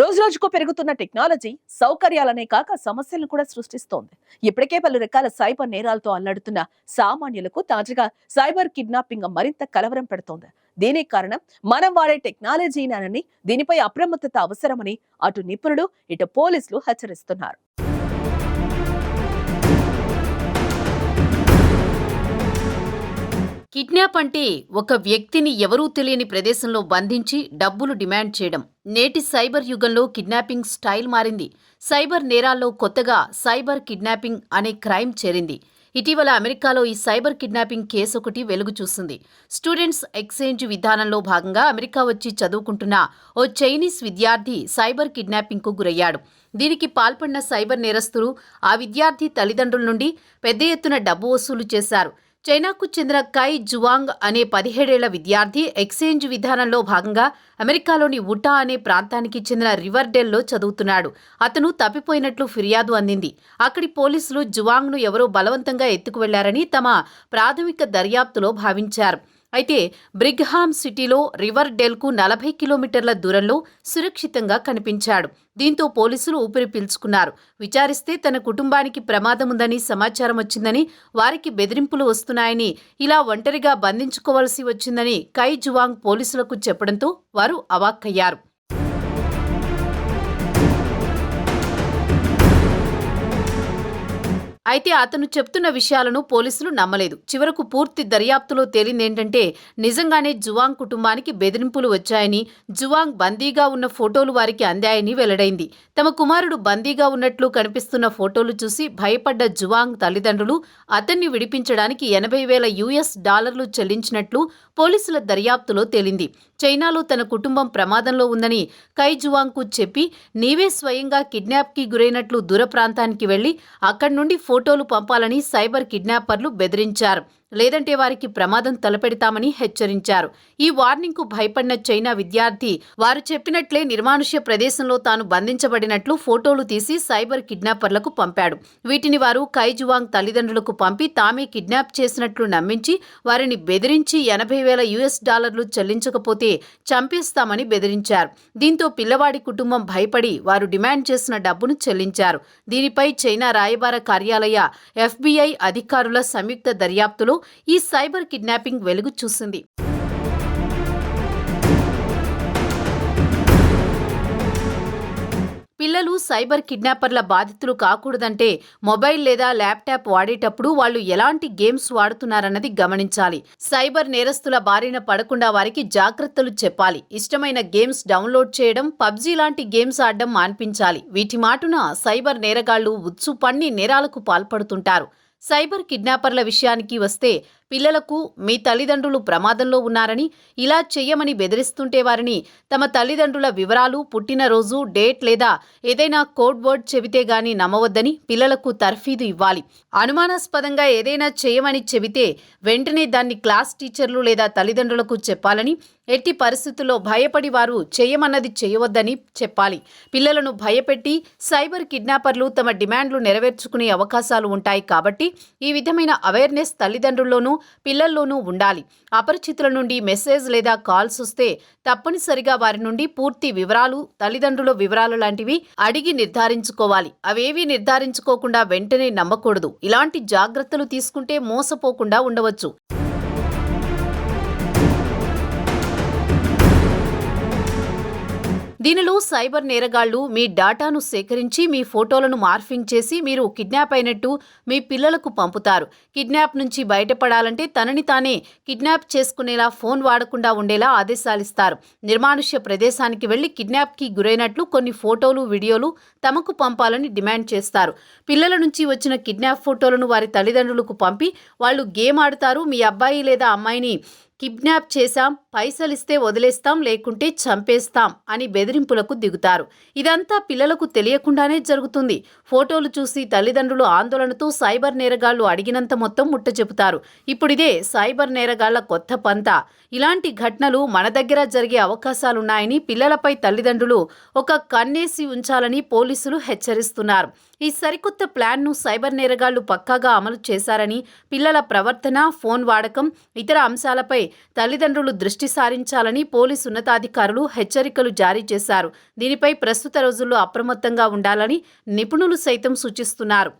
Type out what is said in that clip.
రోజు రోజుకు పెరుగుతున్న టెక్నాలజీ సౌకర్యాలనే కాక సమస్యలను కూడా సృష్టిస్తోంది. ఇప్పటికే పలు రకాల సైబర్ నేరాలతో అల్లాడుతున్న సామాన్యులకు తాజాగా సైబర్ కిడ్నాపింగ్ మరింత కలవరం పెడుతోంది. దీనికి కారణం మనం వాడే టెక్నాలజీనని దీనిపై అప్రమత్తత అవసరమని అటు నిపుణులు ఇటు పోలీసులు హెచ్చరిస్తున్నారు. కిడ్నాప్ అంటే ఒక వ్యక్తిని ఎవరూ తెలియని ప్రదేశంలో బంధించి డబ్బులు డిమాండ్ చేయడం. నేటి సైబర్ యుగంలో కిడ్నాపింగ్ స్టైల్ మారింది. సైబర్ నేరాల్లో కొత్తగా సైబర్ కిడ్నాపింగ్ అనే క్రైమ్ చేరింది. ఇటీవల అమెరికాలో ఈ సైబర్ కిడ్నాపింగ్ కేసు ఒకటి వెలుగు చూసింది స్టూడెంట్స్ ఎక్స్చేంజ్ విధానంలో భాగంగా అమెరికా వచ్చి చదువుకుంటున్న ఓ చైనీస్ విద్యార్థి సైబర్ కిడ్నాపింగ్కు గురయ్యాడు. దీనికి పాల్పడిన సైబర్ నేరస్తులు ఆ విద్యార్థి తల్లిదండ్రుల నుండి పెద్ద ఎత్తున డబ్బు వసూలు చేశారు. చైనాకు చెందిన కై జువాంగ్ అనే పదిహేడేళ్ళ విద్యార్థి ఎక్స్చేంజ్ విధానంలో భాగంగా అమెరికాలోని ఉటా అనే ప్రాంతానికి చెందిన రివర్డెల్లో చదువుతున్నాడు. అతను తప్పిపోయినట్లు ఫిర్యాదు అందింది. అక్కడి పోలీసులు జువాంగ్ను ఎవరో బలవంతంగా ఎత్తుకు వెళ్ళారని తమ ప్రాథమిక దర్యాప్తులో భావించారు. అయితే బ్రిగ్హామ్ సిటీలో రివర్ డెల్కు నలభై కిలోమీటర్ల దూరంలో సురక్షితంగా కనిపించాడు. దీంతో పోలీసులు ఊపిరి పీల్చుకున్నారు. విచారిస్తే తన కుటుంబానికి ప్రమాదముందని సమాచారం వచ్చిందని వారికి బెదిరింపులు వస్తున్నాయని ఇలా ఒంటరిగా బంధించుకోవాల్సి వచ్చిందని కై జువాంగ్ పోలీసులకు చెప్పడంతో వారు అవాక్కయ్యారు. అయితే అతను చెప్తున్న విషయాలను పోలీసులు నమ్మలేదు. చివరకు పూర్తి దర్యాప్తులో తేలిందేంటంటే నిజంగానే జువాంగ్ కుటుంబానికి బెదిరింపులు వచ్చాయని జువాంగ్ బందీగా ఉన్న ఫోటోలు వారికి అందాయని వెల్లడైంది. తమ కుమారుడు బందీగా ఉన్నట్లు కనిపిస్తున్న ఫోటోలు చూసి భయపడ్డ జువాంగ్ తల్లిదండ్రులు అతన్ని విడిపించడానికి ఎనభై వేల యుఎస్ డాలర్లు చెల్లించినట్లు పోలీసుల దర్యాప్తులో తేలింది. చైనాలో తన కుటుంబం ప్రమాదంలో ఉందని కైజువాంగ్కు చెప్పి నీవే స్వయంగా కిడ్నాప్కి గురైనట్లు దూర ప్రాంతానికి వెళ్ళి అక్కడి నుండి ఫోటోలు పంపాలని సైబర్ కిడ్నాపర్లు బెదిరించారు. లేదంటే వారికి ప్రమాదం తలపెడతామని హెచ్చరించారు. ఈ వార్నింగ్కు భయపడిన చైనా విద్యార్థి వారు చెప్పినట్లే నిర్మానుష్య ప్రదేశంలో తాను బంధించబడినట్లు ఫోటోలు తీసి సైబర్ కిడ్నాపర్లకు పంపాడు. వీటిని వారు కైజువాంగ్ తల్లిదండ్రులకు పంపి తామే కిడ్నాప్ చేసినట్లు నమ్మించి వారిని బెదిరించి ఎనభై వేల యుఎస్ డాలర్లు చెల్లించకపోతే చంపేస్తామని బెదిరించారు. దీంతో పిల్లవాడి కుటుంబం భయపడి వారు డిమాండ్ చేసిన డబ్బును చెల్లించారు. దీనిపై చైనా రాయబార కార్యాలయ ఎఫ్బీఐ అధికారుల సంయుక్త దర్యాప్తులో ఈ సైబర్ కిడ్నాపింగ్ వెలుగు చూసింది. పిల్లలు సైబర్ కిడ్నాపర్ల బాధితులు కాకూడదంటే మొబైల్ లేదా ల్యాప్టాప్ వాడేటప్పుడు వాళ్ళు ఎలాంటి గేమ్స్ వాడుతున్నారన్నది గమనించాలి. సైబర్ నేరస్తుల బారిన పడకుండా వారికి జాగ్రత్తలు చెప్పాలి. ఇష్టమైన గేమ్స్ డౌన్లోడ్ చేయడం పబ్జీ లాంటి గేమ్స్ ఆడడం మాన్పించాలి. వీటి మాటున సైబర్ నేరగాళ్ళు ఉత్సుపన్ని నేరాలకు పాల్పడుతుంటారు. సైబర్ కిడ్నాపర్ల విషయానికి వస్తే పిల్లలకు మీ తల్లిదండ్రులు ప్రమాదంలో ఉన్నారని ఇలా చెయ్యమని బెదిరిస్తుంటే వారిని తమ తల్లిదండ్రుల వివరాలు పుట్టినరోజు డేట్ లేదా ఏదైనా కోడ్ వర్డ్ చెబితే గాని నమ్మవద్దని పిల్లలకు తర్ఫీదు ఇవ్వాలి. అనుమానాస్పదంగా ఏదైనా చేయమని చెబితే వెంటనే దాన్ని క్లాస్ టీచర్లు లేదా తల్లిదండ్రులకు చెప్పాలని ఎట్టి పరిస్థితుల్లో భయపడి వారు చేయమన్నది చేయవద్దని చెప్పాలి. పిల్లలను భయపెట్టి సైబర్ కిడ్నాపర్లు తమ డిమాండ్లు నెరవేర్చుకునే అవకాశాలు ఉంటాయి కాబట్టి ఈ విధమైన అవేర్నెస్ తల్లిదండ్రుల్లోనూ పిల్లల్లోనూ ఉండాలి. అపరిచితుల నుండి మెసేజ్ లేదా కాల్స్ వస్తే తప్పనిసరిగా వారి నుండి పూర్తి వివరాలు తల్లిదండ్రుల వివరాలు లాంటివి అడిగి నిర్ధారించుకోవాలి. అవేవీ నిర్ధారించుకోకుండా వెంటనే నమ్మకూడదు. ఇలాంటి జాగ్రత్తలు తీసుకుంటే మోసపోకుండా ఉండవచ్చు. దీనిలో సైబర్ నేరగాళ్ళు మీ డాటాను సేకరించి మీ ఫోటోలను మార్ఫింగ్ చేసి మీరు కిడ్నాప్ అయినట్టు మీ పిల్లలకు పంపుతారు. కిడ్నాప్ నుంచి బయటపడాలంటే తనని తానే కిడ్నాప్ చేసుకునేలా ఫోన్ వాడకుండా ఉండేలా ఆదేశాలిస్తారు నిర్మానుష్య ప్రదేశానికి వెళ్ళి కిడ్నాప్కి గురైనట్లు కొన్ని ఫోటోలు వీడియోలు తమకు పంపాలని డిమాండ్ చేస్తారు. పిల్లల నుంచి వచ్చిన కిడ్నాప్ ఫోటోలను వారి తల్లిదండ్రులకు పంపి వాళ్ళు గేమ్ ఆడుతారు. మీ అబ్బాయి లేదా అమ్మాయిని కిడ్నాప్ చేశాం పైసలిస్తే వదిలేస్తాం లేకుంటే చంపేస్తాం అని బెదిరింపులకు దిగుతారు. ఇదంతా పిల్లలకు తెలియకుండానే జరుగుతుంది. ఫోటోలు చూసి తల్లిదండ్రులు ఆందోళనతో సైబర్ నేరగాళ్ళు అడిగినంత మొత్తం ముట్ట చెబుతారు. ఇప్పుడిదే సైబర్ నేరగాళ్ళ కొత్త పంత. ఇలాంటి ఘటనలు మన దగ్గర జరిగే అవకాశాలున్నాయని పిల్లలపై తల్లిదండ్రులు ఒక కన్నేసి ఉంచాలని పోలీసులు హెచ్చరిస్తున్నారు. ఈ సరికొత్త ప్లాన్ను సైబర్ నేరగాళ్ళు పక్కాగా అమలు చేశారని పిల్లల ప్రవర్తన ఫోన్ వాడకం ఇతర అంశాలపై తల్లిదండ్రులు దృష్టి సారించాలని పోలీసు ఉన్నతాధికారులు హెచ్చరికలు జారీ చేశారు. దీనిపై ప్రస్తుత రోజుల్లో అప్రమత్తంగా ఉండాలని నిపుణులు సైతం సూచిస్తున్నారు.